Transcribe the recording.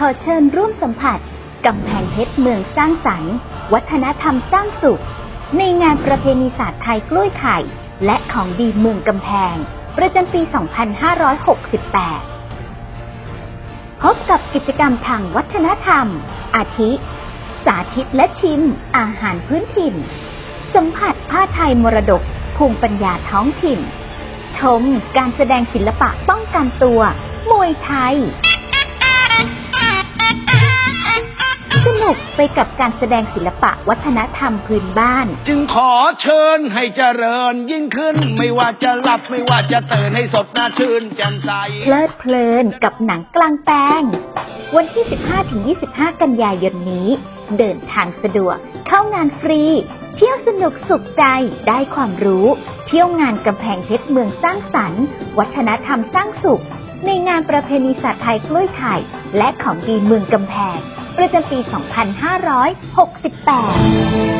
ขอเชิญร่วมสัมผัสกำแพงเพชรเมืองสร้างสรรค์ วัฒนธรรมสร้างสุข ในงานประเพณีศาสตร์ไทยกล้วยไข่ และของดีเมืองกำแพง ประจำปี 2568 พบกับกิจกรรมทางวัฒนธรรม อาทิ สาธิตและชิม อาหารพื้นถิ่น สัมผัสผ้าไทยมรดก ภูมิปัญญาท้องถิ่น ชมการแสดงศิลปะป้องกันตัว มวยไทย นุกไปกับการแสดงศิลปะวัฒนธรรมพื้นบ้าน จึงขอเชิญให้เจริญยิ่งขึ้น ไม่ว่าจะหลับไม่ว่าจะตื่นให้สดหน้าชื่นแจ่มใสเพลิดเพลินกับหนังกลางแปลง วันที่ 15-25 กันยายนนี้ เดินทางสะดวก เข้างานฟรี เที่ยวสนุกสุขใจได้ความรู้ เที่ยวงานกำแพงเพชรเมืองสร้างสรรค์ วัฒนธรรมสร้างสุข ในงานประเพณีศาสตร์ไทยกล้วยไข่และของดีเมืองกำแพง ประจำปี 2568